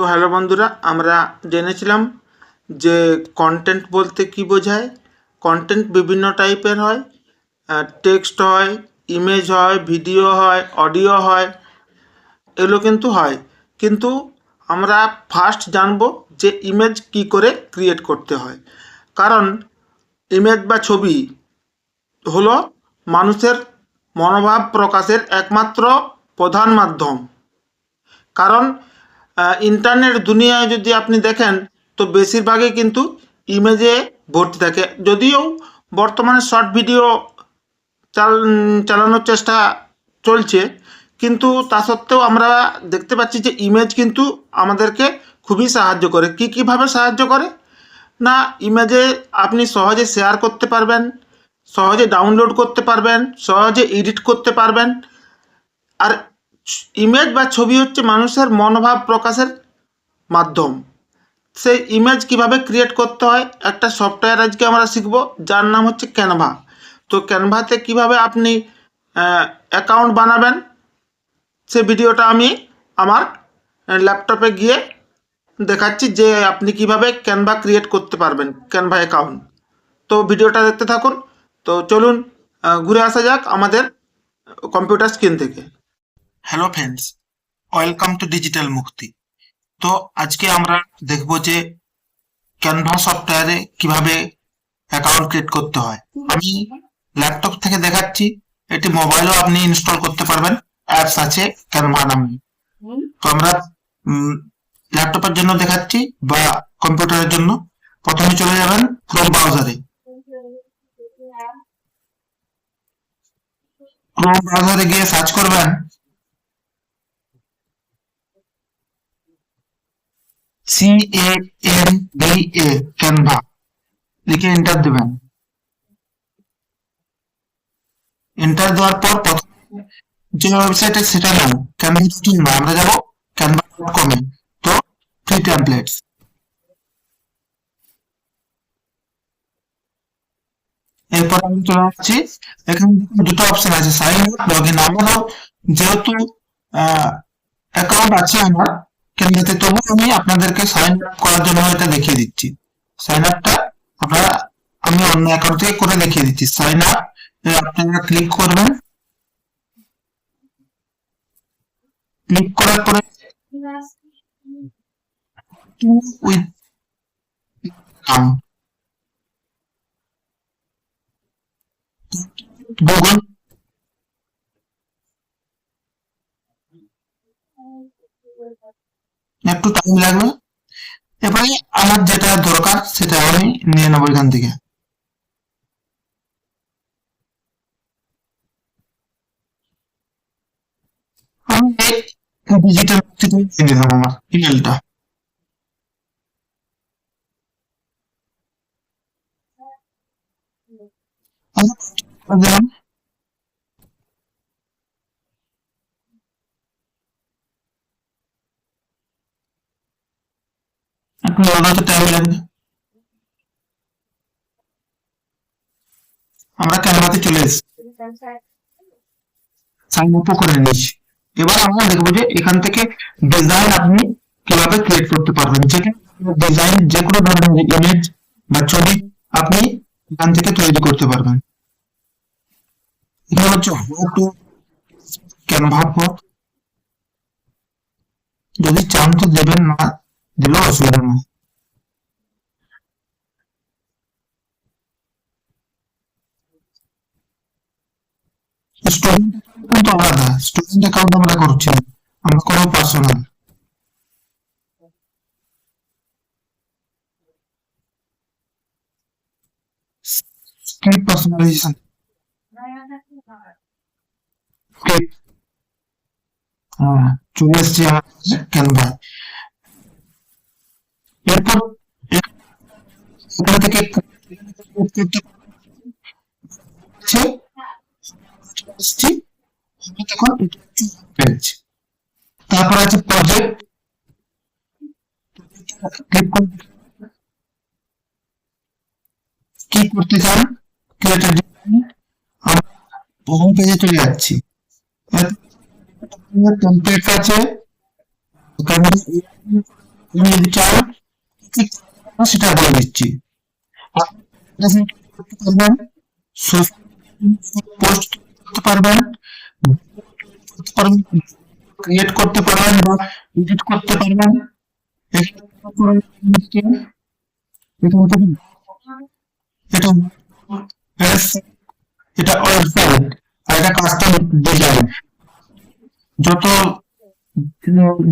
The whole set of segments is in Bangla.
তো হ্যালো বন্ধুরা, আমরা জেনেছিলাম যে কন্টেন্ট বলতে কি বোঝায়। কন্টেন্ট বিভিন্ন টাইপের হয় টেক্সট হয় ইমেজ হয় ভিডিও হয় অডিও হয়, এগুলো কিন্তু হয়। কিন্তু আমরা ফার্স্ট জানব যে ইমেজ কি করে ক্রিয়েট করতে হয়। কারণ ইমেজ বা ছবি হলো মানুষের মনোভাব প্রকাশের একমাত্র প্রধান মাধ্যম। কারণ ইন্টারনেট দুনিয়ায় যদি আপনি দেখেন, তো বেশিরভাগই কিন্তু ইমেজে ভর্তি থাকে। যদিও বর্তমানে শর্ট ভিডিও চাল, চালানোর চেষ্টা চলছে, কিন্তু তা সত্ত্বেও আমরা দেখতে পাচ্ছি যে ইমেজ কিন্তু আমাদেরকে খুবই সাহায্য করে। কী, কীভাবে সাহায্য করে? না ইমেজে আপনি সহজে শেয়ার করতে পারবেন, সহজে ডাউনলোড করতে পারবেন, সহজে এডিট করতে পারবেন। আর ইমেজ বা ছবি হচ্ছে মানুষের মনোভাব প্রকাশের মাধ্যম। সেই ইমেজ কীভাবে ক্রিয়েট করতে হয়? একটা সফটওয়্যার আজকে আমরা শিখব, যার নাম হচ্ছে ক্যানভা তো ক্যানভাতে কীভাবে আপনি অ্যাকাউন্ট বানাবেন? সে ভিডিওটা আমি আমার ল্যাপটপে গিয়ে দেখাচ্ছি যে আপনি কীভাবে ক্যানভা ক্রিয়েট করতে পারবেন ক্যানভা অ্যাকাউন্ট তো ভিডিওটা দেখতে থাকুন। তো চলুন ঘুরে আসা যাক আমাদের কম্পিউটার স্ক্রিন থেকে। Hello friends welcome to digital Mukti তো আজকে আমরা দেখব যে ক্যানভা সফটওয়্যারে কীভাবে অ্যাকাউন্ট ক্রিয়েট করতে হয়। আমি ল্যাপটপ থেকে দেখাচ্ছি এটি মোবাইলও আপনি ইনস্টল করতে পারবেন অ্যাপস আছে ক্যানভা নামে। তো আমরা ল্যাপটপের জন্য দেখাচ্ছি বা কম্পিউটারের জন্য। প্রথমে চলে যাবেন ক্রোম ব্রাউজারে ক্রোম ব্রাউজারে গিয়ে সার্চ করবেন। C A N D A Canva লিখে এন্টার দেবেন। এন্টার দেওয়ার পর যে ওয়েবসাইটে সেটা নাম ক্যানভা নয় আমরা যাব ক্যানভা ডট কমে তো ফ্রি টেমপ্লেটস এরপর আমি চলে আসছি। এখানে দুটো অপশন আছে। সাইন আপ লগ ইন আমারও যেহেতু অ্যাকাউন্ট আছে আমার ক্যানভাতে তবু আমি আপনাদেরকে সাইন আপ করার জন্য এটা দেখিয়ে দিচ্ছি। সাইন আপটা আপনারা, আমি অন্য অ্যাকাউন্ট থেকে করে দেখিয়ে দিচ্ছি। সাইন আপ আপনারা ক্লিক করবেন। ক্লিক করার পরে গুগল লাগবে এবারে আমার যেটা দরকার, সেটা আমি নিয়ে নেব এখান থেকে। ডিজিটাল আমার ইমেলটা দিলাম একটু লগাতে টাইম লাগবে আমরা ক্যানভাতে চলে এসেছি। সাইন আপও করে নিয়েছি। এবার আমরা দেখব যে এখান থেকে ডিজাইন আপনি কীভাবে ক্রিয়েট করতে পারবেন। যে ডিজাইন যে কোনো ধরনের ইমেজ বা ছবি আপনি এখান থেকে তৈরি করতে পারবেন। এখানে হচ্ছে হাউ টু ক্যানভা পথ যদি চান তো দেবেন না। দিলেও অসুবিধা নেই স্টুডেন্ট অ্যাকাউন্ট আলাদা স্টুডেন্ট অ্যাকাউন্ট আমরা করছি না আমরা কোনো পার্সোনাল স্ক্রিপ্ট পার্সোনালাইজেশন স্ক্রিপ্ট হ্যাঁ চলে এসছি আমার ক্যানভা এরপর এখান থেকে তারপর আছে প্রজেক্ট কি করতে চান? ক্রিয়েটার হোম পেজে চলে যাচ্ছি। টেমপ্লেট আছে। সেটা বলে দিচ্ছি। আর এটা কাস্টম ডিজাইন যত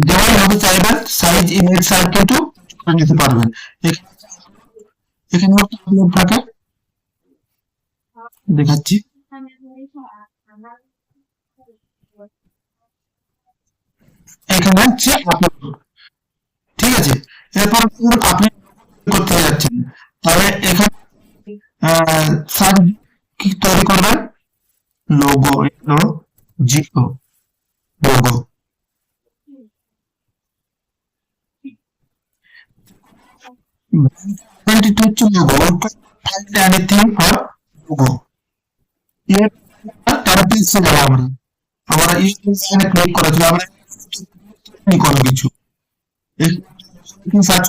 যেমন চাইবেন সাইজ ইমেজ সাইজ কিন্তু নিতে পারবেন এখানে আপলোড থাকে। দেখাচ্ছি। এখানে হচ্ছে আপলোড ঠিক আছে? এরপর আপনি করতে যাচ্ছেন। তাহলে এখানে সার্চ কি তৈরি করবেন? লোগো ধরো Jio logo brand 22 to Google. Find anything for Google. Here, therapy is আমরা আমরা এই এখানে ক্লিক করেছি আমরা ক্লিক করে কিছু সার্চ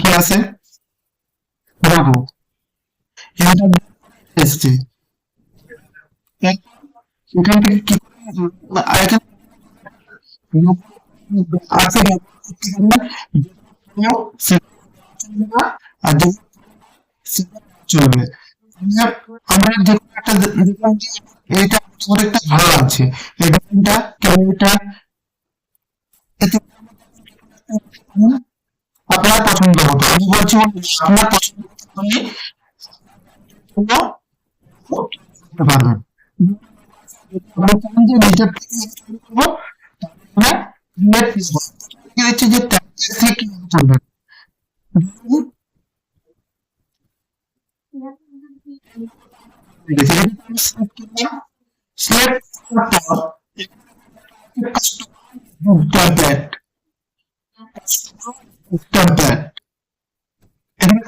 কি আছে ব্রাভো এসছে এখান থেকে কি আর এখানে আছে আর যে- চলবে। আমরা একটা দেখলাম যে এটা আমার একটা ভালো লাগছে। এতে আপনার পছন্দ মতো। আমি বলছি আপনার পছন্দ করতে পারবেন আমরা চান যে নিজের থেকে করব তারপরে create করব। কি হচ্ছে যে tag থেকে কীভাবে চলবে ঠিক আছে select template template এখানে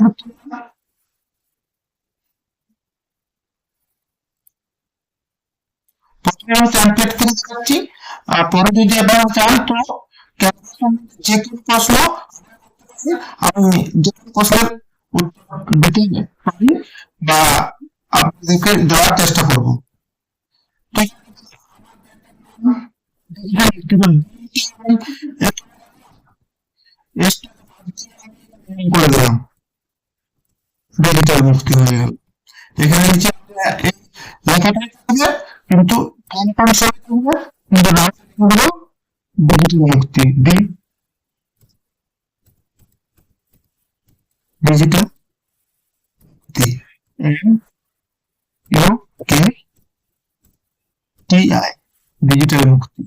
প্রথমে আমি টেমপ্লেট করে দেখাচ্ছি আর পরে যদি আপনারা চান তো যে প্রশ্ন আমি যে প্রশ্নের উত্তর দিতে পারি বা আপনাদেরকে দেওয়ার চেষ্টা করব। করে দিলাম ডিজিটাল মুক্তি কিন্তু নাম হলো digital Mukti D digital Mukti U K T I digital Mukti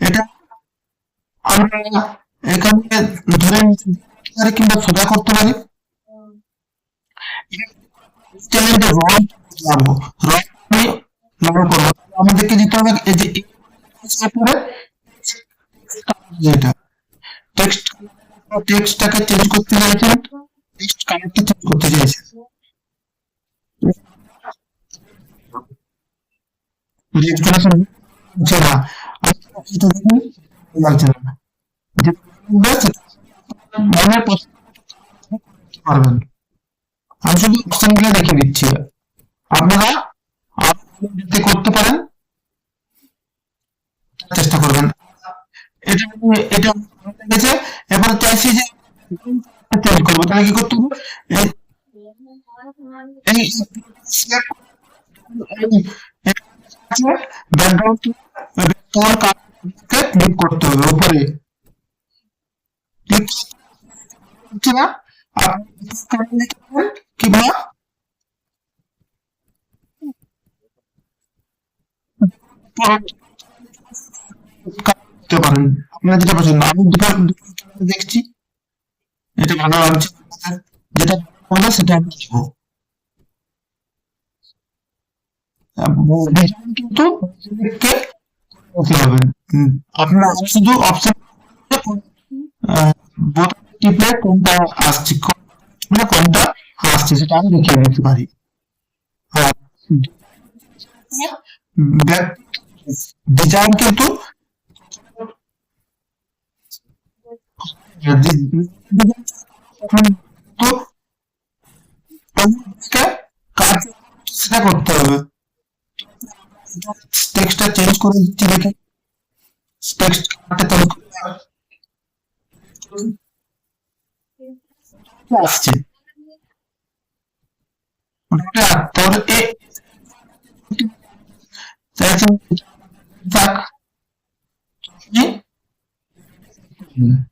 এটা আমরা এখানে ধরে নিতে কিংবা সোজা করতে পারি আমাদেরকে দিতে হবে এই যে টেক্সটটাকে চেঞ্জ করতে চাইছেন টেক্সট চেঞ্জ করতে চাইছেন। হচ্ছে না। আমি শুধু অপশনগুলো দেখে দিচ্ছি। আপনারা করতে পারেন করবেন। এটা এটা লেগেছে এবার চাইছি যে চেঞ্জ করব। তাহলে কি করতে হবে? এই- ব্যাকগ্রাউন্ড ক্লিক করতে হবে উপরে। ক্লিক হচ্ছে না? কিংবা করতে পারেন। আপনার যেটা পছন্দ আমি দুটো দেখছি। এটা ভালো লাগছে। যেটা ভালো সেটা আমি দেবো কিন্তু আপনারা শুধু অপশন টিপলে কোনটা আসছে মানে কোনটা আসছে সেটা আমি দেখিয়ে দিতে পারি। ডিজাইন কিন্তু তো তোমাকে কাজ সেটা করতে হবে টেক্সটটা চেঞ্জ করে দিচ্ছি দেখে টেক্সট তাহলে আসছে ওটা তাহলে এ চাইছে যাক জি? হুম। আহ,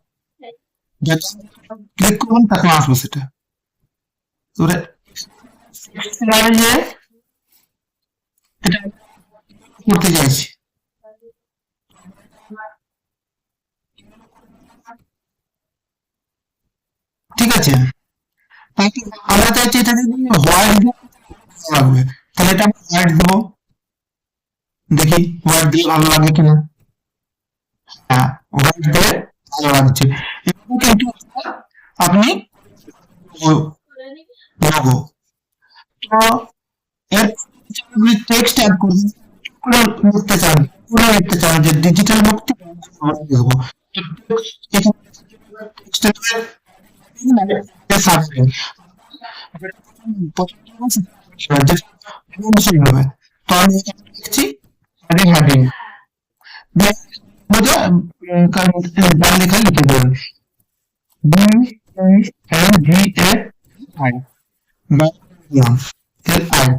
ক্লিক করুন তখন আসবে সেটা। তোরে করতে চাইছি ঠিক আছে। আমরা চাইছি এটা যদি হোয়াইট লাগবে তাহলে এটা হোয়াইট দেবো। দেখি হোয়াইট দিলে ভালো লাগে কিনা। হ্যাঁ হোয়াইট দিলে ভালো লাগছে। আপনি লোগো তো এর আপনি টেক্সট অ্যাড করবেন করে লিখতে চান করে লিখতে চান যে ডিজিটাল মুক্তি আমরা হবে তো আমি লিখছি হেডিং কারণ লিখে দেবেন B L V A I L I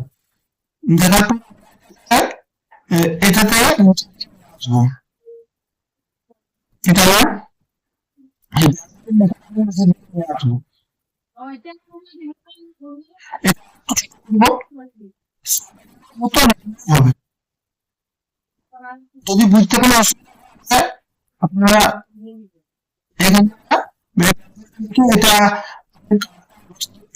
A- এটাতে এটা যদি বুঝতে কোনো আপনারা এখানে এটা একটু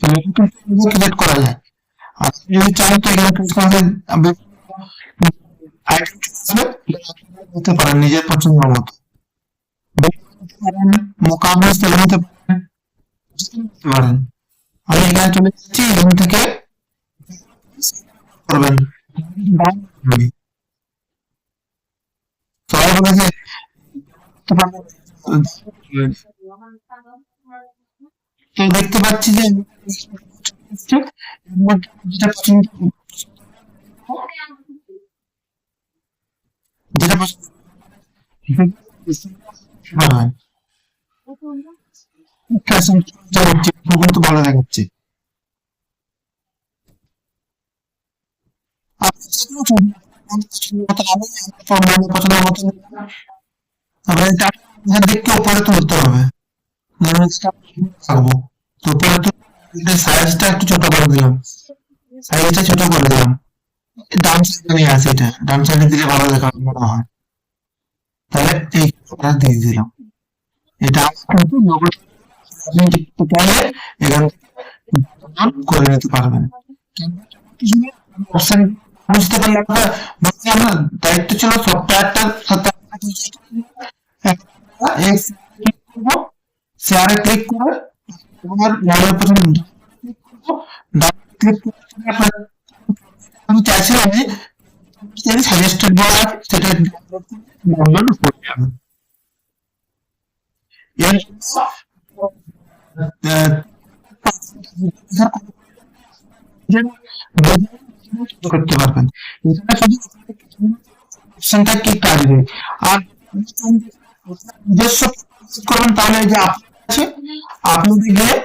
ক্রিয়েট করা যায়। আপনি যদি চান তো এখানে ক্রিসমাসের হতে পারেন নিজের পছন্দ মতো। মোকাবিলা চলে নিতে পারেন। আমি এখানে চলে যাচ্ছি, এখান থেকে করবেন। দেখতে পাচ্ছি যে যেটা ভালো দেখাচ্ছে দেখতে উপরে তুলতে হবে। তো উপরে সাইজটা একটু ছোট করে দিলাম সাইজটা ছোট করে দিলাম ডান সাইডে নিয়ে আসে এটা ডান সাইডে দিলে ভালো দেখা মনে হয় তাহলে এই কালার দিয়ে দিলাম এটা কিন্তু এখান করে নিতে পারবেন অপশন বুঝতে পারলে আমরা বলছি আমার দায়িত্ব ছিল সফটওয়্যারটার সাথে শেয়ারে ক্লিক করে তোমার মোবাইল প্রথমে ক্লিক করে আমি চাইছিলাম যে সাজেস্টেড বলা সেটা ডাউনলোড করে যাবে এর আহ, করতে পারবেন এখানে শুধু অপশনটা কি কাজে আর নিজস্ব করবেন তাহলে এই যে আপলোড আছে আপলোডে গিয়ে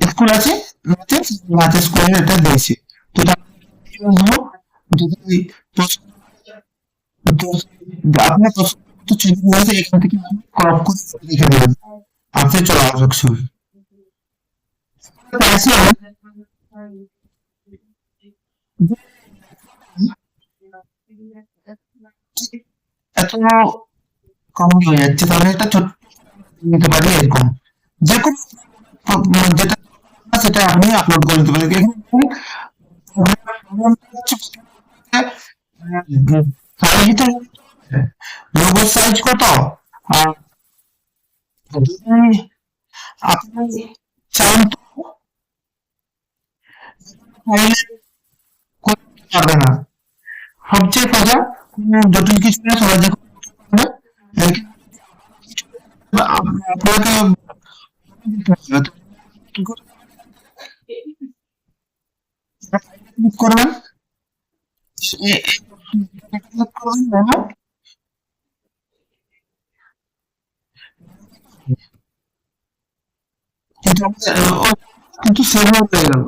স্কুল আছে নাচে স্কুলে এটা দিয়েছি তো যদি আপনার পছন্দ এখান থেকে ক্রপ করে লিখে দেবেন আপনি চলে আসবে ছবি চাইছিলাম এত কম হয়ে যাচ্ছে, তাহলে একটা ছোট নিতে পারি এরকম। যে মানে যেটা সেটা আপনি আপলোড করে দিতে পারেন সাইজ কত? আর যদি আপনি চান তো চাইলে করতে পারবে না সবচেয়ে কথা কোনো জটিল কিছু না সবাই যে কোনো করতে পারবে। এর- আপ- আপনাকে কি করে- ক্লিক করবেন এ- এ- ক্লিক করবেন বলো কিন্তু সেভ হয়ে গেল।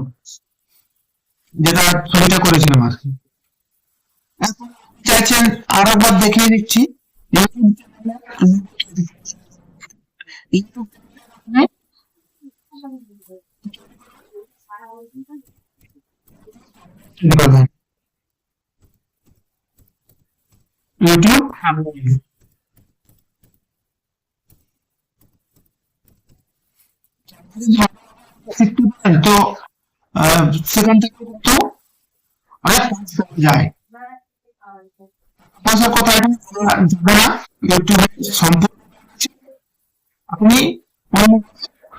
যেটা ছবিটা করেছিলাম আর কি। এখন চাইছেন আর একবার দেখিয়ে দিচ্ছি। ইউটিউব ইউটিউব করবেন ইউটিউব তো সেখান থেকে তো অনেক যায়। পয়সার কথা যাবে না ইউটিউবে সম্পূর্ণ আপনি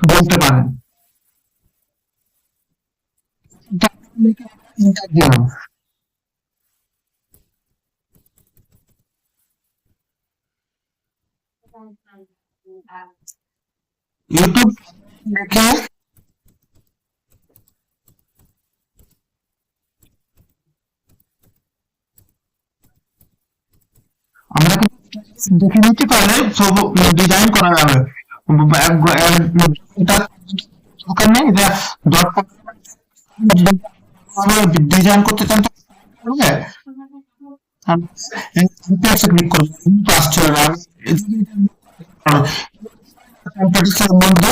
বলতে পারেন। ইউটিউব দেখে আমরা দেখে নিতে পারলে সব ডিজাইন করা যাবে। ডিজাইন করতে চান ক্লিক করবে। আসছে। মধ্যে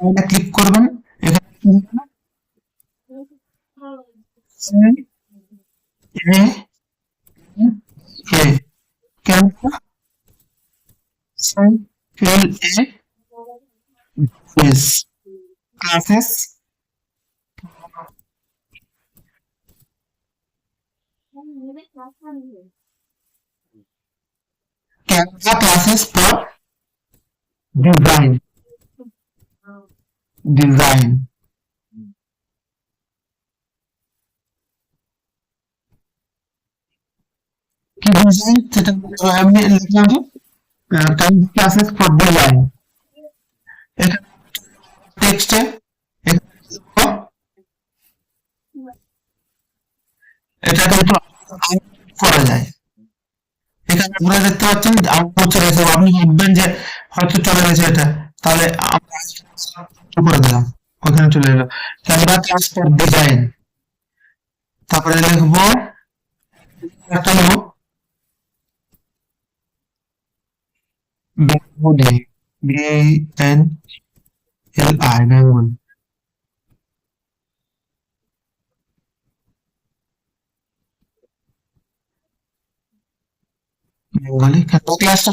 এটা ক্লিক করবেন classes Canva classes for design. Design. কি সেটা আমি লিখলাম। ক্লাসেস ফর ডিজাইন টেক্সটে এটা কিন্তু করা যায়। এখানে ঘুরে দেখতে পাচ্ছেন আপনি ভাববেন যে হয়তো চলে গেছে এটা। তাহলে করে দিলাম ওখানে চলে এলো। ক্যামেরা ক্লাস ডিজাইন তারপরে লিখব বেঙ্গলি ক্লাসটা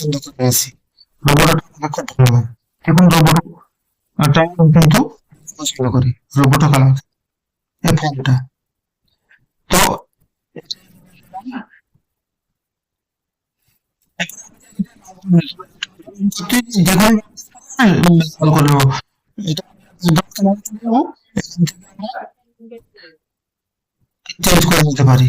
পছন্দ করে আছি রোবটটা খুব ভালো এখন রোবটটা কিন্তু পছন্দ করি রোবট কালার এই ফর্মটা তো চেঞ্জ করে নিতে পারি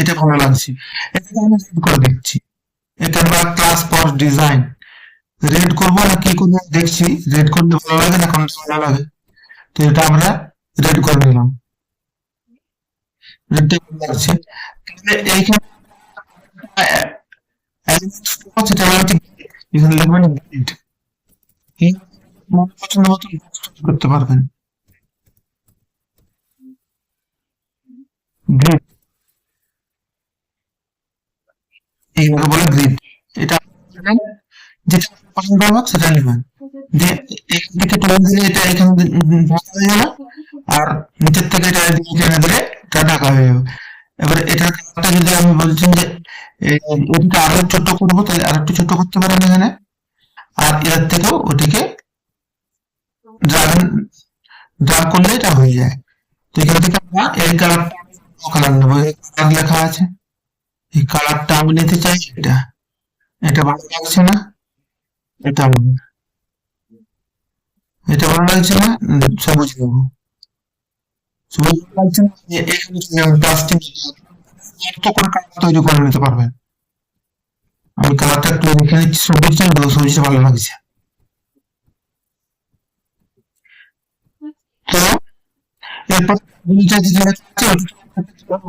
এটা ভালো লাগছে। এটা আমি রেড করে দিচ্ছি এটা আমরা ক্লাস ফর ডিজাইন রেড করব না কি করব দেখছি। রেড করতে ভালো লাগে না কোনটা ভালো লাগে। তো এটা আমরা রেড করে নিলাম। রেডটা ভালো লাগছে? তাহলে এইখানে এখানে লিখবেন গ্রিড পছন্দ মতো করতে পারবেন। গ্রিড এইভাবে বলে গ্রিড এটা যেটা সেটা নেবেন যে এখান থেকে টেনে দিলে এটা এখানে ঢাকা হয়ে যাবে আর নিচের থেকে এটা টেনে দিলে এটা ঢাকা হয়ে যাবে। এবার কালারটা যদি আমি বলছি যে এটাকে আরও ছোট করব তাহলে আর একটু ছোট করতে পারেন এখানে। আর এর থেকেও ওটিকে ড্রাগ ড্রাগ করলে এটা হয়ে যায়। তো এখান থেকে আমরা এই কালারটা কালার নেব কালার লেখা আছে। এই কালারটা আমি নিতে চাই এটা। এটা ভালো লাগছে না? এটা। এটা ভালো লাগছে না? সবুজ নেব সবুজ লাগছে না? এখানে প্লাস্টিক করে কালার তৈরি করে নিতে পারবেন আমি কালারটা একটু দেখে নিচ্ছি সবুজটা নেব সবুজটা ভালো লাগছে। তো এরপর দুইটা যে জায়গা আছে ওটা করব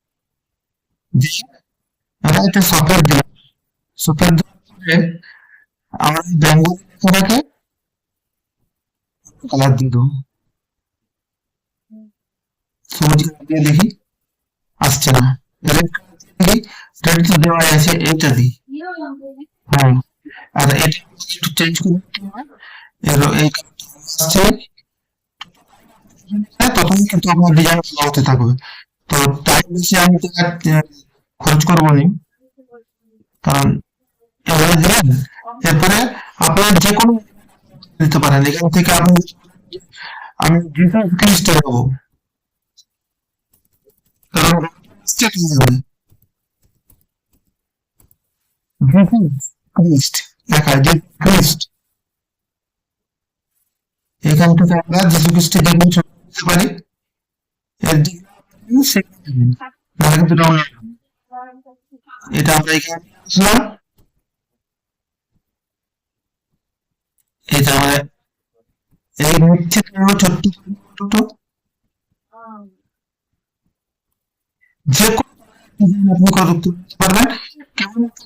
দিয়ে এটা সফটওয়্যার দিলাম সফটওয়্যার আমরা বেঙ্গল লেখাটাকে কালার দিয়ে দেবো। সবুজ কালার দিয়ে দেখি। আসছে না। এটা দিই হ্যাঁ। আর এটা একটু চেঞ্জ করে এই আসছে। হ্যাঁ, তখন কিন্তু আপনার ডিজাইন হতে থাকবে। তো টাইম বেশি আমি তো খরচ করব নি কারণ এরপরে আপনার যে কোনো দিতে পারেন, এখান থেকে আপনি, আমি দেবো। কারণ এখান থেকে আমরা যিশু খ্রিস্টের দিতে পারি। এর এটা আমরা এখানে এটা আমরা এই আমরা ছোট্ট ছোট যে আপনি করতে পারবেন। কেমন একটা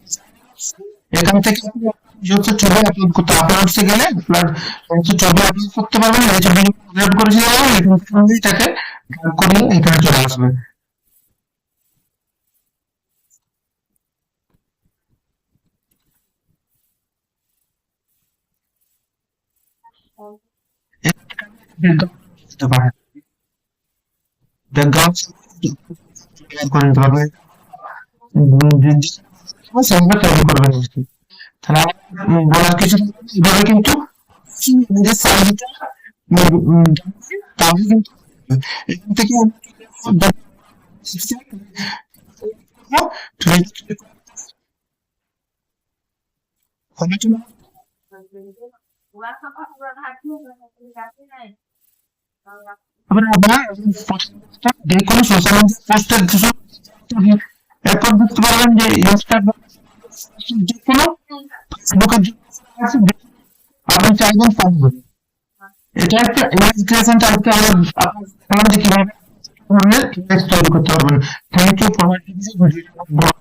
এখান থেকে আপনি ছবি আপলোড করতে আপলোডসে গেলে আপনার যত ছবি আপলোড করতে পারবেন, এই ছবি আপলোড করেছি এখান থেকে এটাকে drag করে এখানে চলে আসবে ব্যাকগ্রাউন্ড করে নিতে পারবে সেগুলো তৈরি করবেন আর কি তাহলে বলার কিছু এভাবে কিন্তু নিজের সাইজটা তাহলে কিন্তু এখান থেকে হবে কি না? যে কোনো সোশ্যাল পোস্টের এরপর বুঝতে পারবেন যে ইনস্টাগ্রাম যে কোনো ফেসবুকের আপনি চাইবেন এটা একটা ইমেজ ক্রিয়েশনটা আজকে আমরা আপনার যে কীভাবে ইমেজ তৈরি করতে পারবেন। Thank you for video